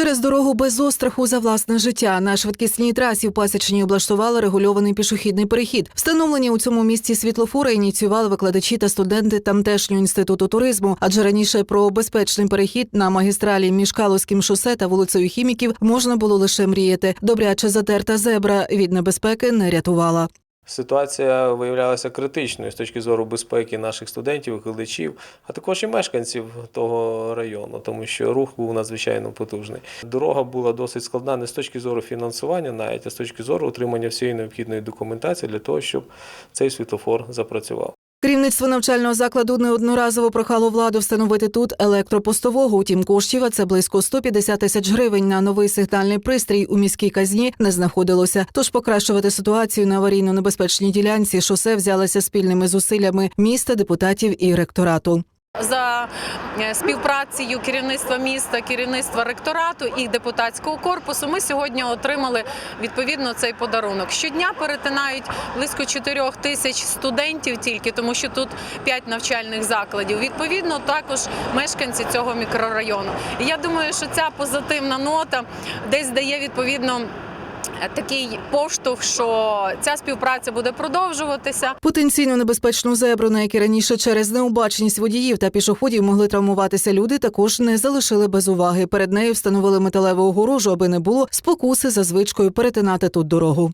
Через дорогу без остраху за власне життя на швидкісній трасі в Пасічній облаштували регульований пішохідний перехід. Встановлені у цьому місці світлофори ініціювали викладачі та студенти тамтешнього інституту туризму. Адже раніше про безпечний перехід на магістралі між Калузьким шосе та вулицею Хіміків можна було лише мріяти. Добряче затерта зебра від небезпеки не рятувала. Ситуація виявлялася критичною з точки зору безпеки наших студентів, викладачів, а також і мешканців того району, тому що рух був надзвичайно потужний. Дорога була досить складна не з точки зору фінансування, навіть а з точки зору отримання всієї необхідної документації для того, щоб цей світофор запрацював. Керівництво навчального закладу неодноразово прохало владу встановити тут електропостового. Утім, коштів, а це близько 150 тисяч гривень на новий сигнальний пристрій у міській казні не знаходилося. Тож покращувати ситуацію на аварійно-небезпечній ділянці шосе взялися спільними зусиллями міста, депутатів і ректорату. За е, співпрацею керівництва міста, керівництва ректорату і депутатського корпусу. Ми сьогодні отримали відповідно цей подарунок. Щодня перетинають близько 4 тисяч студентів тільки, тому що тут 5 навчальних закладів. Відповідно, також мешканці цього мікрорайону. І я думаю, що ця позитивна нота десь дає відповідно. Такий поштовх, що ця співпраця буде продовжуватися. Потенційно небезпечну зебру, на якій раніше через необачність водіїв та пішоходів могли травмуватися люди, також не залишили без уваги. Перед нею встановили металеву огорожу, аби не було спокуси за звичкою перетинати тут дорогу.